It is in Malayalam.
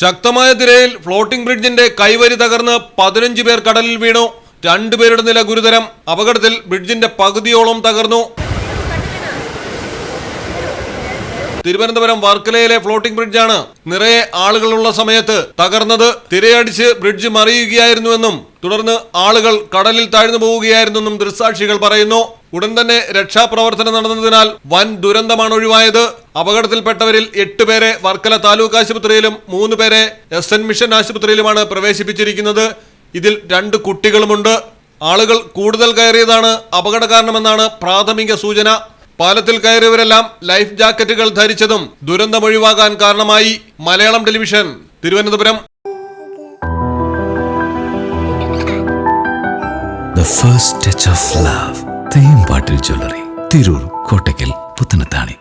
ശക്തമായ തിരയിൽ ഫ്ലോട്ടിംഗ് ബ്രിഡ്ജിന്റെ കൈവരി തകർന്ന് പതിനഞ്ച് പേർ കടലിൽ വീണു. രണ്ടുപേരുടെ നില ഗുരുതരം. അപകടത്തിൽ ബ്രിഡ്ജിന്റെ പകുതിയോളം തകർന്നു. തിരുവനന്തപുരം വർക്കലയിലെ ഫ്ലോട്ടിംഗ് ബ്രിഡ്ജാണ് നിറയെ ആളുകളുള്ള സമയത്ത് തകർന്നത്. തിരയടിച്ച് ബ്രിഡ്ജ് മറിയുകയായിരുന്നുവെന്നും തുടർന്ന് ആളുകൾ കടലിൽ താഴ്ന്നു പോവുകയായിരുന്നെന്നും ദൃക്സാക്ഷികൾ പറയുന്നു. ഉടൻ തന്നെ രക്ഷാപ്രവർത്തനം നടന്നതിനാൽ വൻ ദുരന്തമാണ് ഒഴിവായത്. അപകടത്തിൽപ്പെട്ടവരിൽ എട്ട് പേരെ വർക്കല താലൂക്ക് ആശുപത്രിയിലും മൂന്ന് പേരെ എസ് എൻ മിഷൻ ആശുപത്രിയിലുമാണ് പ്രവേശിപ്പിച്ചിരിക്കുന്നത്. ഇതിൽ രണ്ട് കുട്ടികളുമുണ്ട്. ആളുകൾ കൂടുതൽ കയറിയതാണ് അപകട കാരണമെന്നാണ് പ്രാഥമിക സൂചന. പാലത്തിൽ കയറിയവരെല്ലാം ലൈഫ് ജാക്കറ്റുകൾ ധരിച്ചതും ദുരന്തമൊഴിവാകാൻ കാരണമായി. Malayalam television Thiruvananthapuram. The first touch of love. തേമ്പാട്ടിൽ ജ്വല്ലറി. തിരൂർ കോട്ടയ്ക്കൽ പുത്തനത്താണി.